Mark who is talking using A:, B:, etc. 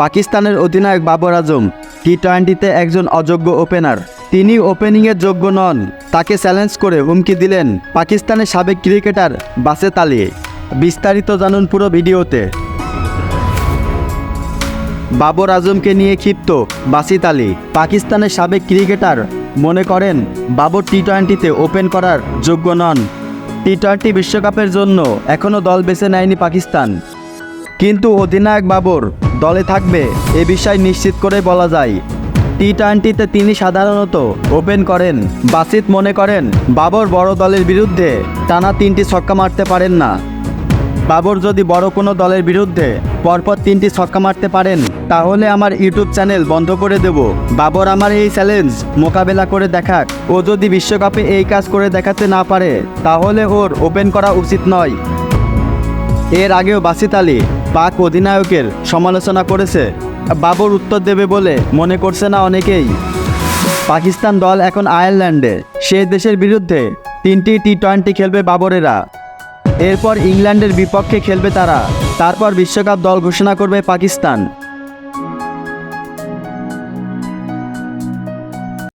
A: পাকিস্তানের অধিনায়ক বাবর আজম টি টোয়েন্টিতে একজন অযোগ্য ওপেনার। তিনি ওপেনিংয়ের যোগ্য নন। তাকে চ্যালেঞ্জ করে হুমকি দিলেন পাকিস্তানের সাবেক ক্রিকেটার বাসেত আলী। বিস্তারিত জানুন পুরো ভিডিওতে। বাবর আজমকে নিয়ে ক্ষিপ্ত বাসিত আলী। পাকিস্তানের সাবেক ক্রিকেটার মনে করেন বাবর টি টোয়েন্টিতে ওপেন করার যোগ্য নন। টি টোয়েন্টি বিশ্বকাপের জন্য এখনও দল বেছে নেয়নি পাকিস্তান। কিন্তু অধিনায়ক বাবর দলে থাকবে এ বিষয় নিশ্চিত করে বলা যায়। টি টোয়েন্টিতে তিনি সাধারণত ওপেন করেন। বাসিত মনে করেন, বাবর বড় দলের বিরুদ্ধে টানা তিনটি ছক্কা মারতে পারেন না। বাবর যদি বড় কোনো দলের বিরুদ্ধে পরপর তিনটি ছক্কা মারতে পারেন, তাহলে আমার ইউটিউব চ্যানেল বন্ধ করে দেব। বাবর আমার এই চ্যালেঞ্জ মোকাবেলা করে দেখাক। ও যদি বিশ্বকাপে এই কাজ করে দেখাতে না পারে, তাহলে ওর ওপেন করা উচিত নয়। এর আগেও বাসিত আলী পাক অধিনায়কের সমালোচনা করেছে। বাবর উত্তর দেবে বলে মনে করছে না অনেকেই। পাকিস্তান দল এখন আয়ারল্যান্ডে, সে দেশের বিরুদ্ধে তিনটি টি টোয়েন্টি খেলবে বাবরেরা। এরপর ইংল্যান্ডের বিপক্ষে খেলবে তারা। তারপর বিশ্বকাপ দল ঘোষণা করবে পাকিস্তান।